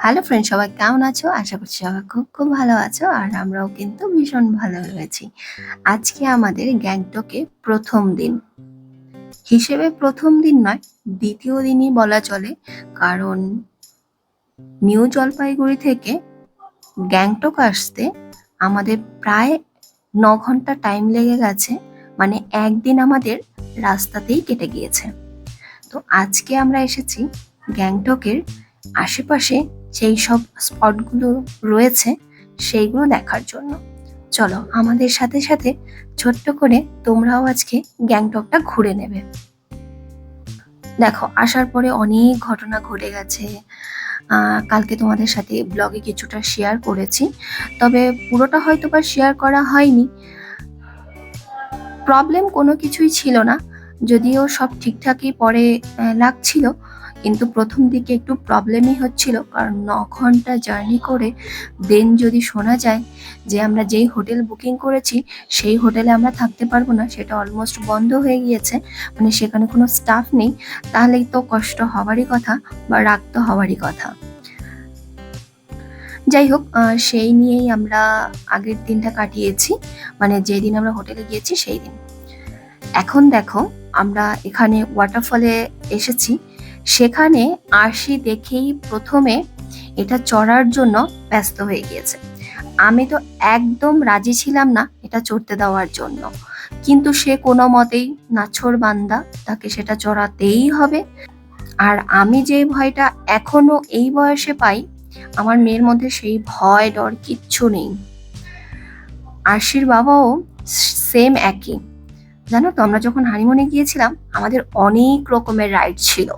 Hello friend সবাই কেমন আছো? আশা করছি সবাই খুব খুব ভালো আছো আর আমরাও কিন্তু ভীষণ ভালো রয়েছি। আজকে আমাদের গ্যাংটকে প্রথম দিন। হিসেবে প্রথম দিন নয়, দ্বিতীয় দিনই বলা চলে। কারণ নিউ জলপাইগুড়ি থেকে গ্যাংটক আসতে আমাদের প্রায় ন ঘণ্টা টাইম লেগে গেছে। মানে একদিন আমাদের রাস্তাতেই কেটে গিয়েছে। তো আজকে আমরা এসেছি গ্যাংটকের আশেপাশে যেই সব স্পটগুলো রয়েছে, সেইগুলো দেখার জন্য। চলো, আমাদের সাথে সাথে ছোট্ট করে তোমরাও আজকে গ্যাংটকটা ঘুরে নেবে। দেখো, আসার পরে অনেক ঘটনা ঘটে গেছে। কালকে তোমাদের সাথে ব্লগে কিছুটা শেয়ার করেছি। তবে পুরোটা হয়তো বা শেয়ার করা হয়নি। প্রবলেম কোনো কিছুই ছিল না। যদিও সব ঠিকঠাকই পরে লাগছিল। কিন্তু প্রথম দিকে একটু প্রবলেমই হচ্ছিল, কারণ ন ঘণ্টা জার্নি করে দেন যদি শোনা যায় যে আমরা যেই হোটেল বুকিং করেছি, সেই হোটেলে আমরা থাকতে পারব না, সেটা অলমোস্ট বন্ধ হয়ে গিয়েছে মানে সেখানে কোনো স্টাফ নেই, তাহলেই তো কষ্ট হওয়ারই কথা বা রাগ তো হওয়ারই কথা। যাই হোক সেই নিয়েই আমরা আগের দিনটা কাটিয়েছি মানে যেদিন আমরা হোটেলে গিয়েছি, সেই দিন। এখন দেখো, আমরা এখানে ওয়াটারফলে এসেছি সেখানে আরশি দেখেই প্রথমে এটা চড়ার জন্য ব্যস্ত হয়ে গিয়েছে। আমি তো একদম রাজি ছিলাম না এটা চড়তে দেওয়ার জন্য। কিন্তু সে কোনো মতেই নাছর বান্দা, তাকে সেটা চড়াতেই হবে। আর আমি যে ভয়টা এখনও এই বয়সে পাই, আমার মেয়ের মধ্যে সেই ভয় ডর কিচ্ছু নেই। আরশির বাবাও সেম একই। জানো তো, আমরা যখন হানিমুনে গিয়েছিলাম, আমাদের অনেক রকমের রাইড ছিল।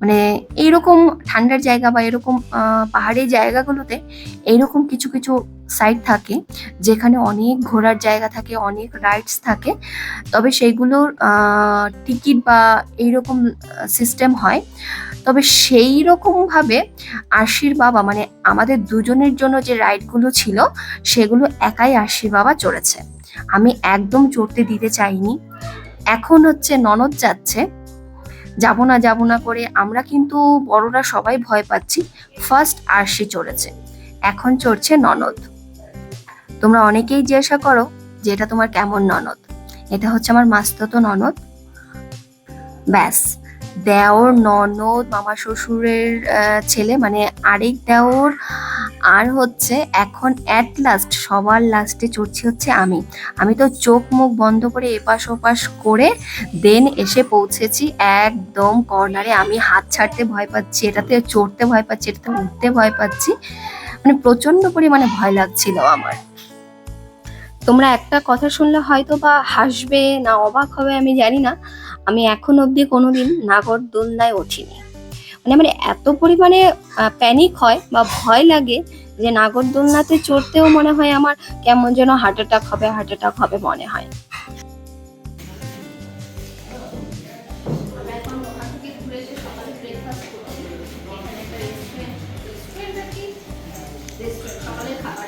মানে এইরকম ঠান্ডার জায়গা বা এরকম পাহাড়ি জায়গাগুলোতে এইরকম কিছু কিছু সাইড থাকে যেখানে অনেক ঘোরার জায়গা থাকে, অনেক রাইডস থাকে। তবে সেইগুলোর টিকিট বা এইরকম সিস্টেম হয়। তবে সেই রকমভাবে আশির বাবা মানে আমাদের দুজনের জন্য যে রাইডগুলো ছিল, সেগুলো একাই আশির বাবা চড়েছে। আমি একদম চড়তে দিতে চাইনি। এখন হচ্ছে ননদ যাচ্ছে। যাব না যাব না করে আমরা কিন্তু বড়রা সবাই ভয় পাচ্ছি। ফার্স্ট আরশি চড়েছে। এখন চড়ছে ননদ। তোমরা অনেকেই জিজ্ঞাসা করো যে এটা তোমার কেমন ননদ? এটা হচ্ছে আমার মাস্তত ননদ। ব্যাস। দেওর ননদ মামা শ্বশুরের ছেলে মানে আরেক দেওর। আর হচ্ছে এখন অ্যাট লাস্ট সবার লাস্টে চড়ছি হচ্ছে আমি। আমি তো চোখ মুখ বন্ধ করে এপাশ ওপাশ করে দেন এসে পৌঁছেছি একদম কর্নারে আমি হাত ছাড়তে ভয় পাচ্ছি, এটাতে চড়তে ভয় পাচ্ছি, এটাতে উঠতে ভয় পাচ্ছি। মানে প্রচণ্ড পরিমাণে ভয় লাগছিল আমার। তোমরা একটা কথা শুনলে হয়তো বা হাসবে না, অবাক হবে, আমি জানি না। আমি এখন অবধি কোনোদিন নাগর দোলনায় উঠিনি। মানে আমার এত পরিমাণে প্যানিক হয় বা ভয় লাগে যে নাগর দোলনাতে চড়তেও মনে হয় আমার কেমন যেন হার্ট অ্যাটাক হবে হার্ট অ্যাটাক হবে মনে হয়।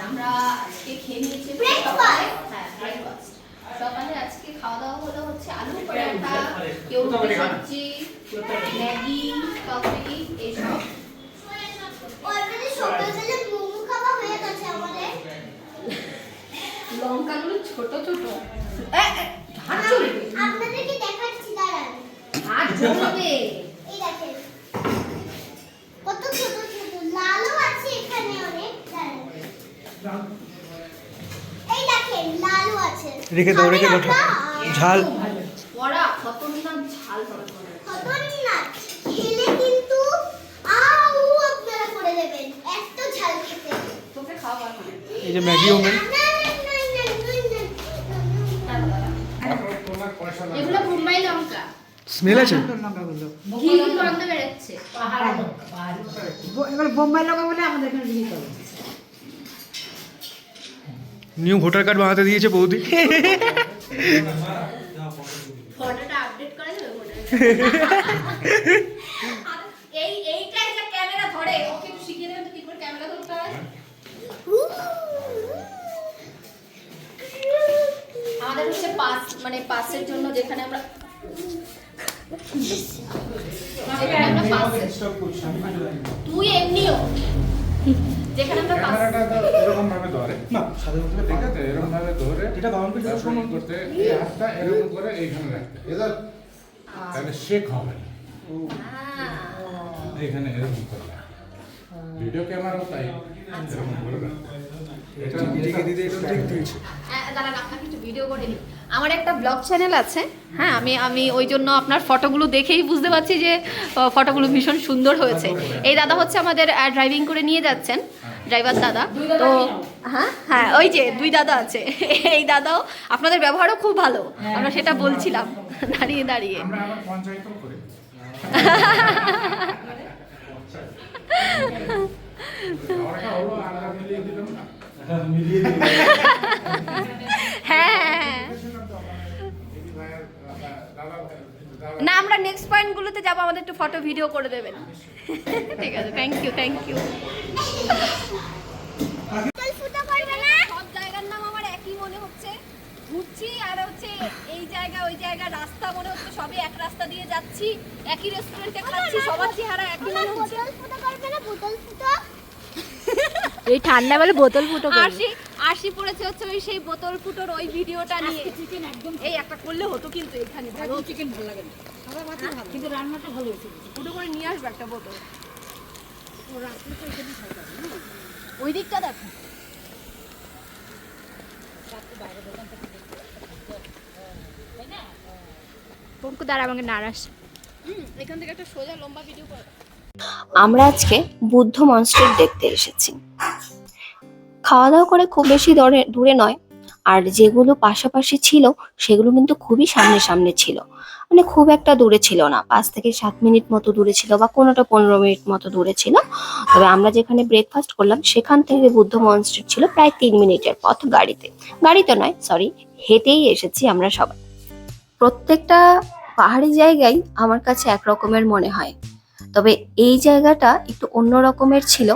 আমরা খেয়ে নিয়েছি হ্যাঁ ব্রেকফাস্ট সকালে আজকে খাওয়া দাওয়া হলো হচ্ছে আলু পরোটা সবজি ম্যাগি লঙ্কাগুলো ছোট ছোট। হাত চলবে। আপনাদেরকে দেখাচ্ছি দাঁড়ান। হাত চলবে। এই দেখেন। কত ছোট ছোট। লালও আছে এখানে অনেক। দাঁড়ান। এই দেখেন লালও আছে। রেখে দাও, রেখে দাও। ঝাল বড়া খতরনাক ঝাল হবে খতরনাক খেলে কিন্তু আউ আপনারা করে দেবেন এত ঝাল খেতে তোকে খাওয়াবার মানে এই যে ম্যাগি ওমেন। এগুলো লঙ্কা। স্মেল আছে? এবার বোম্বাই বলে আমাদের এখানে নিউ ভোটার কার্ড বানাতে দিয়েছে বৌদি। ফটোটা আপডেট করে দেবে এই এইটা একটা ক্যামেরা ধরে ওকে একটু শিখিয়ে দেবেন তো কি করে ক্যামেরা ধরতে হয় আমাদের হচ্ছে পাস মানে পাসের জন্য যেখানে আমরা যেখানে তুই এমনিও। যেখানে আমরা পাঁচ এরকম ভাবে ধরে। না সাথে ঠিক আছে এরকম ভাবে ধরে এটা বাউন্ড করে তারপরে কি করতে এই হাতটা এরকম করে এইখানে রাখতে। তাহলে শেক হবে। না এইখানে এরকম করে ভিডিও ক্যামেরাও তাই। হ্যাঁ, দাঁড়ান একটু ভিডিও করে নিই। আমার একটা ব্লগ চ্যানেল আছে। হ্যাঁ আমি আমি ওই জন্য আপনার ফটোগুলো দেখেই বুঝতে পারছি যে ফটোগুলো ভীষণ সুন্দর হয়েছে। এই দাদা হচ্ছে আমাদের ড্রাইভিং করে নিয়ে যাচ্ছেন ড্রাইভার দাদা। তো হ্যাঁ হ্যাঁ ওই যে দুই দাদা আছে। এই দাদাও আপনাদের ব্যবহারও খুব ভালো। আমরা সেটা বলছিলাম। দাঁড়িয়ে দাঁড়িয়ে। হ্যাঁ। না, আমরা নেক্সট পয়েন্টগুলোতে যাব, আমাদের একটু ফটো ভিডিও করে দেবেন। ঠিক আছে থ্যাংক ইউ থ্যাংক ইউ জল ফুটো করবে না সব জায়গার নাম আমার একই মনে হচ্ছে ঘুরছি আর হচ্ছে এই জায়গা ওই জায়গা রাস্তা মনে হচ্ছে সবই এক রাস্তা দিয়ে যাচ্ছি। একই রেস্টুরেন্টে খাচ্ছি সবার চেহারা একই মনে হচ্ছে। বোতল ফুটো করবে না বোতল ফুটো? এই ঠান্ডা বেলা বোতল ফুটো আশি আশি পড়েছে হচ্ছে ওই সেই বোতল ফুটোর ওই ভিডিওটা নিয়ে। চিকেন একদম এই একটা করলে হতো কিন্তু এখানে। ভালো। চিকেন ভালো লাগে কিন্তু রান্নাটা ভালো হয়েছে। ফুটো করে নিয়ে আসবে একটা বোতল। ও রাত্রে তো এখানে থাকা ওই দিকটা দেখো। পঙ্কু দ্বারা আমাকে নারাজ এখান থেকে একটা সোজা লম্বা ভিডিও আমরা আজকে বুদ্ধ মনস্টার দেখতে এসেছি। খাওয়া দাওয়া করে খুব বেশি দূরে দূরে নয়। আর যেগুলো পাশাপাশি ছিল সেগুলো কিন্তু খুবই সামনে সামনে ছিল। মানে খুব একটা দূরে ছিল না। পাঁচ থেকে সাত মিনিট মতো দূরে ছিল বা কোনোটা পনেরো মিনিট মতো দূরে ছিল। তবে আমরা যেখানে ব্রেকফাস্ট করলাম সেখান থেকে বুদ্ধ মনস্টার ছিল প্রায় তিন মিনিটের পথ গাড়িতে। গাড়িতে নয় সরি হেঁটেই এসেছি আমরা সবাই। প্রত্যেকটা পাহাড়ি জায়গাই আমার কাছে এক রকমের মনে হয়। তবে এই জায়গাটা একটু অন্য রকমের ছিল,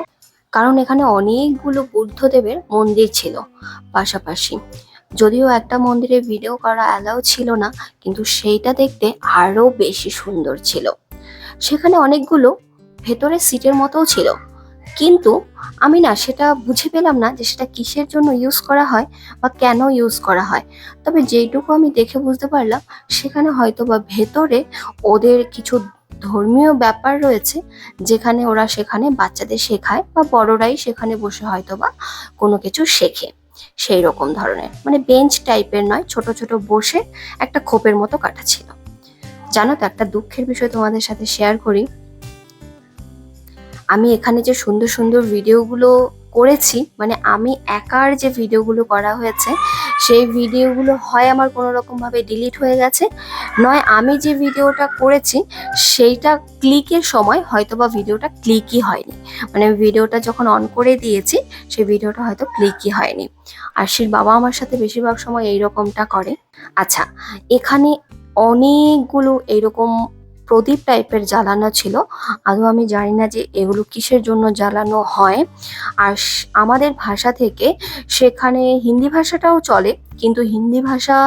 কারণ এখানে অনেকগুলো বুদ্ধদেবের মন্দির ছিল পাশাপাশি। যদিও একটা মন্দিরে ভিডিও করা অ্যালাউ ছিল না, কিন্তু সেইটা দেখতে আরও বেশি সুন্দর ছিল। সেখানে অনেকগুলো ভেতরে সিটের মতোও ছিল। কিন্তু আমি না সেটা বুঝে পেলাম না যে সেটা কিসের জন্য ইউজ করা হয় বা কেন ইউজ করা হয়। তবে যেইটুকু আমি দেখে বুঝতে পারলাম, সেখানে হয়তো বা ভেতরে ওদের কিছু ধর্মীয় ব্যাপার রয়েছে, যেখানে ওরা সেখানে বাচ্চাদের শেখায় বা বড়রাই সেখানে বসে হয়তো বা কোনো কিছু শেখে। সেই রকম ধরনের। মানে বেঞ্চ টাইপের নয়, ছোট ছোট বসে একটা খোপের মতো কাটা ছিল। জানো তো, একটা দুঃখের বিষয় তোমাদের সাথে শেয়ার করি। আমি এখানে যে সুন্দর সুন্দর ভিডিওগুলো করেছি মানে আমি একার যে ভিডিওগুলো করা হয়েছে, সেই ভিডিওগুলো হয় আমার কোনো রকম ভাবে ডিলিট হয়ে গেছে। নয়, আমি যে ভিডিওটা করেছি, সেইটা ক্লিকের সময় হয়তো বা ভিডিওটা ক্লিকই হয়নি। মানে ভিডিওটা যখন অন করে দিয়েছি, সেই ভিডিওটা হয়তো ক্লিকই হয়নি। আশির বাবা আমার সাথে বেশিরভাগ সময় এই রকমটা করে। আচ্ছা এখানে অনেকগুলো এইরকম প্রদীপ টাইপের জ্বালানো ছিল। আদৌ আমি জানি না যে এগুলো কিসের জন্য জ্বালানো হয়। আর আমাদের ভাষা থেকে সেখানে হিন্দি ভাষাটাও চলে। কিন্তু হিন্দি ভাষা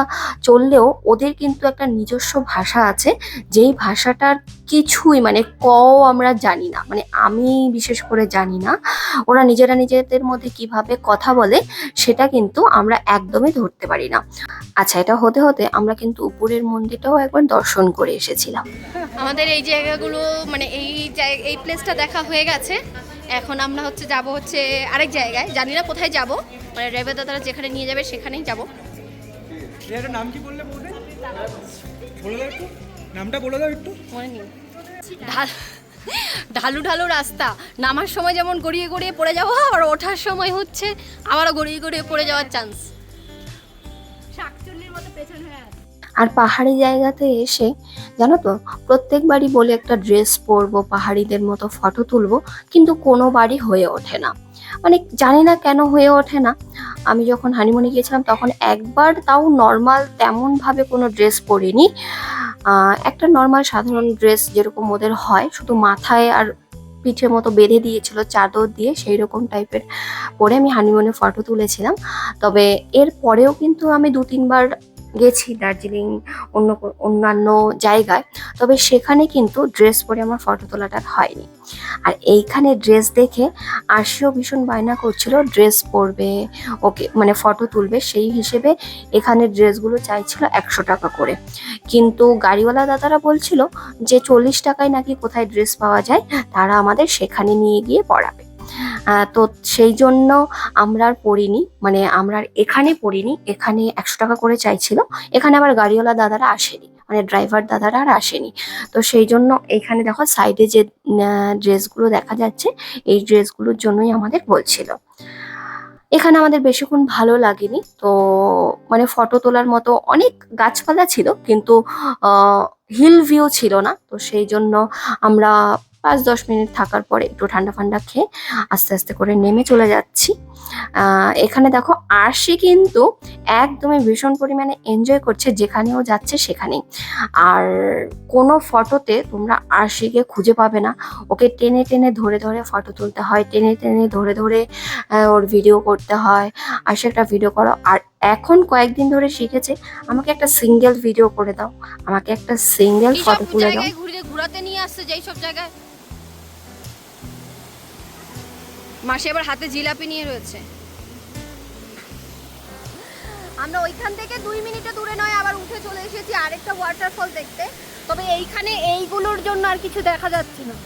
চললেও ওদের কিন্তু একটা নিজস্ব ভাষা আছে, যেই ভাষাটার কিছুই মানে ক আমরা জানি না মানে আমি বিশেষ করে জানি না। ওরা নিজেরা নিজেদের মধ্যে কীভাবে কথা বলে সেটা কিন্তু আমরা একদমই ধরতে পারি না। আচ্ছা এটা হতে হতে আমরা কিন্তু উপরের মন্দিরটাও একবার দর্শন করে এসেছিলাম। আমাদের এই জায়গাগুলো মানে এই এই প্লেসটা দেখা হয়ে গেছে। এখন আমরা হচ্ছে যাব হচ্ছে আরেক জায়গায়। জানি না কোথায় যাব। মানে ড্রাইভার দাদারা যেখানে নিয়ে যাবে সেখানেই যাব। নাম কি বললে বলবে? বলে দাও একটু। নামটা বলে দাও একটু। মনে নেই। ঢালু ঢালু রাস্তা। নামার সময় যেমন গড়িয়ে গড়িয়ে পড়ে যাওয়া আর ওঠার সময় হচ্ছে আবারও গড়িয়ে গড়িয়ে পড়ে যাওয়ার চান্স শাকচুন্নির মতো পেছন হয়ে আর পাহাড়ি জায়গাতে এসে জানো তো প্রত্যেকবারই বলে একটা ড্রেস পরবো, পাহাড়িদের মতো ফটো তুলবো, কিন্তু কোনো বাড়ি হয়ে ওঠে না। মানে জানি না কেন হয়ে ওঠে না। আমি যখন হানিমুনে গিয়েছিলাম, তখন একবার তাও নর্মাল তেমন ভাবে কোনো ড্রেস পরিনি। একটা নর্মাল সাধারণ ড্রেস যেরকম ওদের হয়, শুধু মাথায় আর পিঠের মতো বেঁধে দিয়েছিল, চাদর দিয়ে সেই রকম টাইপের পরে আমি হানিমুনে ফটো তুলেছিলাম। তবে এর পরেও কিন্তু আমি দু তিনবার গেছি দার্জিলিং, অন্য অন্যান্য জায়গায়। তবে সেখানে কিন্তু ড্রেস পরে আমার ফটো তোলাটা হয়নি। আর এইখানে ড্রেস দেখে আরশিও ভীষণ বায়না করছিল, ড্রেস পরবে, ওকে মানে ফটো তুলবে। সেই হিসেবে এখানে ড্রেসগুলো চাইছিল একশো টাকা করে। কিন্তু গাড়িওয়ালা দাদারা বলছিল যে, চল্লিশ টাকায় নাকি কোথায় ড্রেস পাওয়া যায়, তারা আমাদের সেখানে নিয়ে গিয়ে পড়াবে। তো সেই জন্য আমরা আর পড়িনি মানে আমরা এখানে পড়িনি, এখানে একশো টাকা করে চাইছিল, এখানে আবার গাড়িওয়ালা দাদারা আসেনি মানে ড্রাইভার দাদারা আর আসেনি। তো সেই জন্য এখানে দেখো সাইডে যে ড্রেসগুলো দেখা যাচ্ছে, এই ড্রেসগুলোর জন্যই আমাদের বলছিল। এখানে আমাদের বেশিক্ষণ ভালো লাগেনি, তো মানে ফটো তোলার মতো অনেক গাছপালা ছিল, কিন্তু হিল ভিউ ছিল না, তো সেই জন্য আমরা পাঁচ দশ মিনিট থাকার পরে একটু ঠান্ডা ফান্ডা খেয়ে আস্তে আস্তে করে নেমে চলে যাচ্ছি। এখানে দেখো আরশি কিন্তু একদমই ভীষণ পরিমাণে এনজয় করছে যেখানেও যাচ্ছে সেখানেই। আর কোনো ফটোতে তোমরা আরশিকে খুঁজে পাবে না। ওকে টেনে টেনে ধরে ধরে ফটো তুলতে হয় টেনে টেনে ধরে ধরে ওর ভিডিও করতে হয়। আর সে একটা ভিডিও করো। আর এখন কয়েকদিন ধরে শিখেছে আমাকে একটা সিঙ্গেল ভিডিও করে দাও। আমাকে একটা সিঙ্গেল ফটো তুলে দাও। ঘুরাতে নিয়ে আসছে যেই সব জায়গায়? মাসি আবার হাতে জিলাপি নিয়ে রয়েছে। আমরা ওইখান থেকে দুই মিনিটে দূরে নয় আবার উঠে চলে এসেছি আরেকটা ওয়াটারফল দেখতে। তবে এইখানে এইগুলোর জন্য আর কিছু দেখা যাচ্ছে না।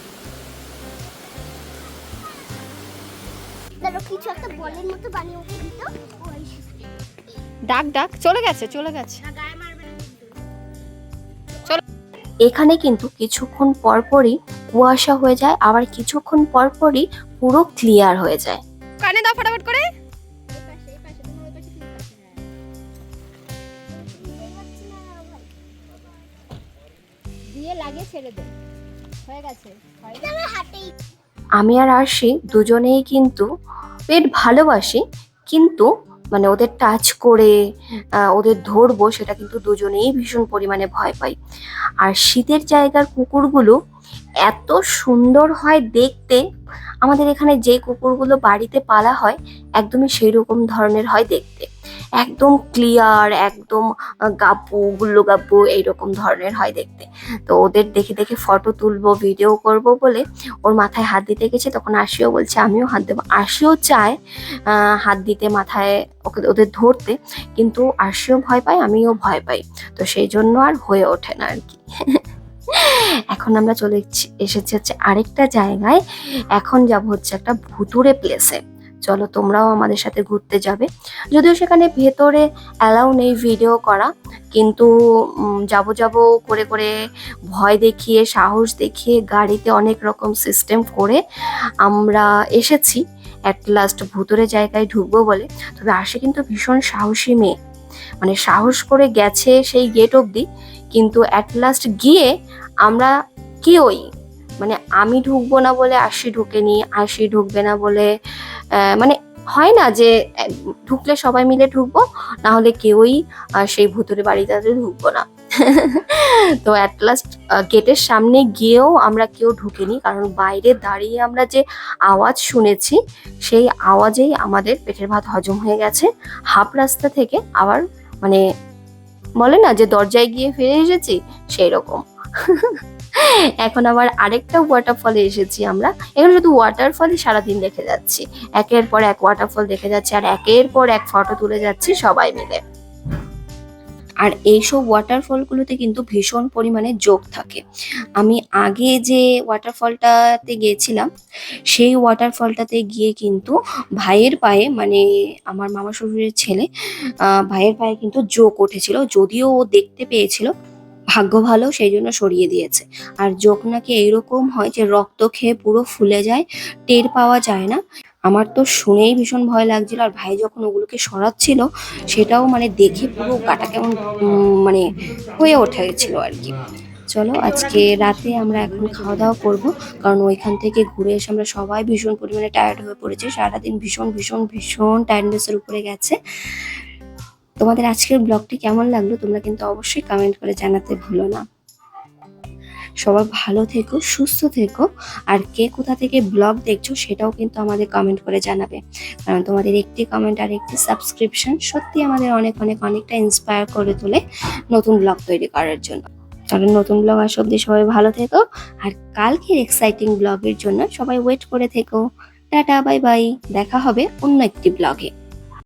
কিছু একটা বলের মতো বানিয়ে ওকে দিত ডাক ডাক চলে গেছে চলে গেছে। এখানে কিন্তু কিছুক্ষণ পরপরই কুয়াশা হয়ে যায় আবার কিছুক্ষণ পরপরই পুরো ক্লিয়ার হয়ে যায়। কানে দাও ফটাফট করে। দিয়ে লাগে ছেড়ে দে। হয়ে গেছে। এটা আমার হাতেই আমি আর আরশি দুজনেই কিন্তু পেট ভালোবাসি কিন্তু মানে ওদের টাচ করে ওদের ধরবো সেটা কিন্তু দুজনেই ভীষণ পরিমাণে ভয় পাই। আর শীতের জায়গার কুকুরগুলো এত সুন্দর হয় দেখতে। আমাদের এখানে যে কুকুরগুলো বাড়িতে পালা হয়, একদমই সেই রকম ধরনের হয় দেখতে। একদম ক্লিয়ার একদম গাব্বু, গুল্লু গাব্বু এইরকম ধরনের হয় দেখতে। তো ওদের দেখে দেখে ফটো তুলবো ভিডিও করব বলে ওর মাথায় হাত দিতে গেছে, তখন আশিও বলছে, আমিও হাত দেবো। আশিও চায় হাত দিতে মাথায় ওকে, ওদের ধরতে, কিন্তু আশিও ভয় পায়, আমিও ভয় পাই। তো সেই জন্য আর হয়ে ওঠে না আর কি। এখন আমরা চলে এসেছি- হচ্ছে আরেকটা জায়গায়। এখন যাব হচ্ছে একটা ভুতুরে প্লেসে চলো তোমরাও আমাদের সাথে ঘুরতে যাবে। যদিও সেখানে ভেতরে অ্যালাউ নেই ভিডিও করা, কিন্তু যাব যাব করে করে ভয় দেখিয়ে, সাহস দেখিয়ে গাড়িতে অনেক রকম সিস্টেম করে আমরা এসেছি। অ্যাট লাস্ট ভুতুরে জায়গায় ঢুকবো বলে। তবে আসে কিন্তু ভীষণ সাহসী মেয়ে। মানে সাহস করে গেছে সেই গেট অবধি, কিন্তু অ্যাট লাস্ট গিয়ে আমরা কেউই মানে আমি ঢুকবো না বলে আশি ঢুকেনি আশি ঢুকবে না বলে মানে হয় না যে ঢুকলে সবাই মিলে ঢুকবো না হলে কেউই সেই ভুতুরে বাড়িটাতে ঢুকবো না। তো অ্যাট লাস্ট গেটের সামনে গিয়েও আমরা কেউ ঢুকিনি, কারণ বাইরে দাঁড়িয়ে আমরা যে আওয়াজ শুনেছি, সেই আওয়াজেই আমাদের পেটের ভাত হজম হয়ে গেছে। হাফ রাস্তা থেকে আবার মানে বলে না যে দরজায় গিয়ে ফিরে এসেছি সেই রকম এখন আবার আরেকটা ওয়াটারফলে এসেছি আমরা। এখানে শুধু ওয়াটারফলই সারাদিন দেখে যাচ্ছি। একের পর এক ওয়াটারফল দেখে যাচ্ছি আর একের পর এক ফটো তুলে যাচ্ছি সবাই মিলে। আর এইসব ওয়াটারফলগুলোতে কিন্তু ভীষণ পরিমাণে যোগ থাকে। আমি আগে যে ওয়াটারফলটাতে গিয়েছিলাম, সেই ওয়াটারফলটাতে গিয়ে কিন্তু ভাইয়ের পায়ে মানে আমার মামা শ্বশুরের ছেলে ভাইয়ের পায়ে কিন্তু যোগ উঠেছিল, যদিও ও দেখতে পেয়েছিল। ভাগ্য ভালো সেই জন্য সরিয়ে দিয়েছে। আর যোগ নাকি এইরকম হয় যে রক্ত খেয়ে পুরো ফুলে যায়, টের পাওয়া যায় না। আমার তো শুনেই ভীষণ ভয় লাগছিল আর ভাই যখন ওগুলোকে সরাচ্ছিল, সেটাও মানে দেখে পুরো গাটা কেমন মানে হয়ে ওঠে গেছিল আর কি। চলো আজকে রাতে আমরা এখন খাওয়া দাওয়া করব, কারণ ওইখান থেকে ঘুরে এসে আমরা সবাই ভীষণ পরিমাণে টায়ার্ড হয়ে পড়েছি। সারাদিন ভীষণ ভীষণ ভীষণ টায়ার্ডনেসের উপরে গেছে। তোমাদের আজকের ব্লগটি কেমন লাগল তোমরা কিন্তু অবশ্যই কমেন্ট করে জানাতে ভুলো না। সবাই ভালো থেকো, সুস্থ থেকো, আর কে কোথা থেকে ব্লগ দেখছ সেটাও কিন্তু আমাদের কমেন্ট করে জানাবে। কারণ তোমাদের একটি কমেন্ট আর একটি সাবস্ক্রিপশন সত্যি আমাদের অনেক অনেক, অনেকটা ইন্সপায়ার করে তোলে নতুন ব্লগ তৈরি করার জন্য। তাহলে নতুন ব্লগ আসা অব্দি সবাই ভালো থেকো, আর কালকের এক্সাইটিং ব্লগের জন্য সবাই ওয়েট করে থেকো। টাটা বাই বাই দেখা হবে অন্য একটি ব্লগে।